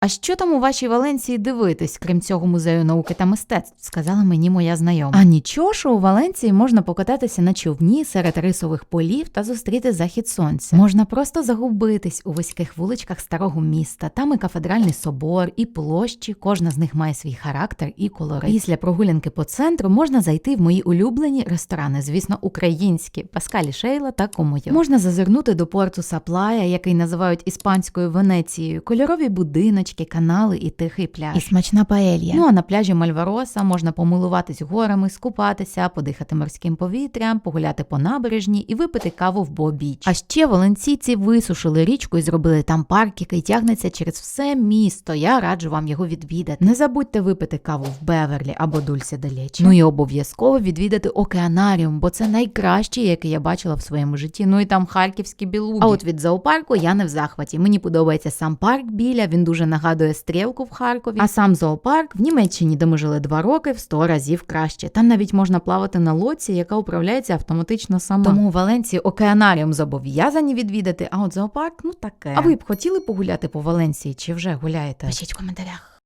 А що там у вашій Валенції дивитись, крім цього музею науки та мистецтв? сказала мені моя знайома. А нічого, що у Валенції можна покататися на човні серед рисових полів та зустріти захід сонця. Можна просто загубитись у вузьких вуличках старого міста. Там і кафедральний собор, і площі. Кожна з них має свій характер і колорит. Після прогулянки по центру можна зайти в мої улюблені ресторани, звісно, українські Паскалі Шейла та Комойо. Можна зазирнути до порту Саплая, який називають іспанською Венецією, кольорові будиночки, канали і тихий пляж. І смачна паелья. Ну а на пляжі Мальвароса можна помилуватись горами, скупатися, подихати морським повітрям, погуляти по набережні і випити каву в Бо-Біч. А ще валенційці висушили річку і зробили там парк, який тягнеться через все місто. Я раджу вам його відвідати. Не забудьте випити каву в Беверлі або Дульсі Делечі. Ну і обов'язково відвідати океанаріум, бо це найкраще, який я бачила в своєму житті. Ну і там харківські білуги. А от від зоопарку я не в захваті. Мені подобається сам парк біля. Він дуже нагадує стрілку в Харкові. А сам зоопарк в Німеччині, де ми жили два роки, в сто разів краще. Там навіть можна плавати на лодці, яка управляється автоматично сама. Тому у Валенції океанаріум зобов'язані відвідати. А от зоопарк, ну таке. А ви б хотіли погуляти по Валенції чи вже гуляєте? Пишіть в коментарях.